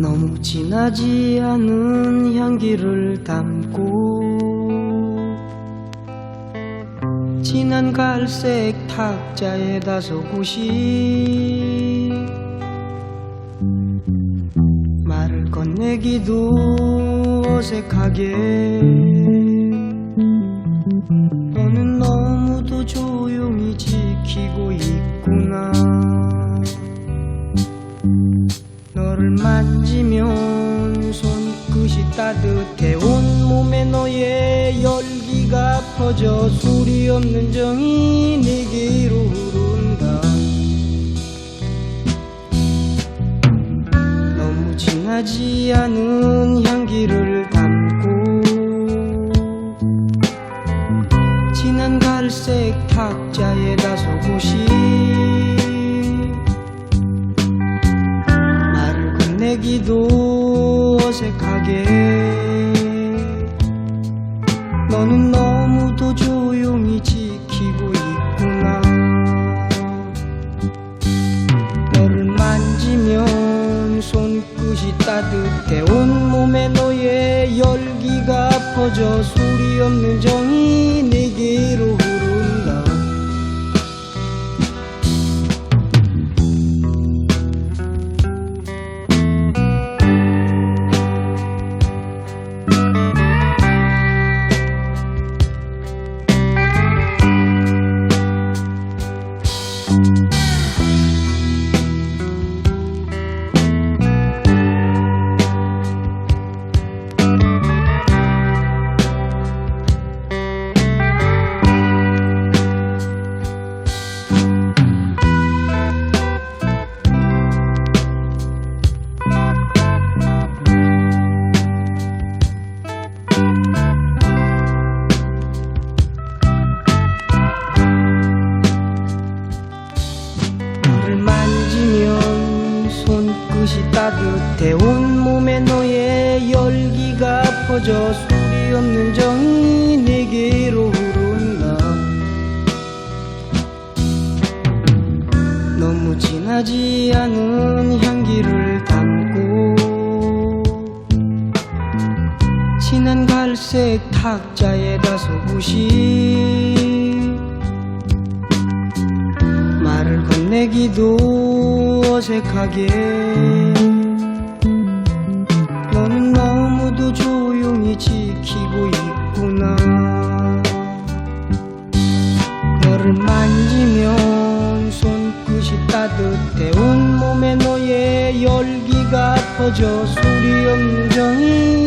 너무 진하지 않은 향기를 담고 진한 갈색 탁자에 다소곳이 말을 건네기도 어색하게 만지면 손끝이 따뜻해 온몸에 너의 열기가 퍼져 소리 없는 정이 내게로 흐른다. 너무 진하지 않은 향기를 담고 진한 갈색 탁자에 다소 곳이 건네기도 어색하게. 너는 너무도 조용히 지키고 있구나. 너를 만지면 손끝이 따뜻해. 온몸에 너의 열기가 퍼져. 소리 없는 정이 따뜻해 온몸에 너의 열기가 퍼져 소리 없는 정이 내게로 흐른다 너무 진하지 않은 향기를 담고 진한 갈색 탁자에 다소곳이 말을 건네기도 어색하게. 너는 너무도 조용히 지키고 있구나. 너를 만지면 손끝이 따뜻해. 온몸에 너의 열기가 퍼져. 소리 없는 정이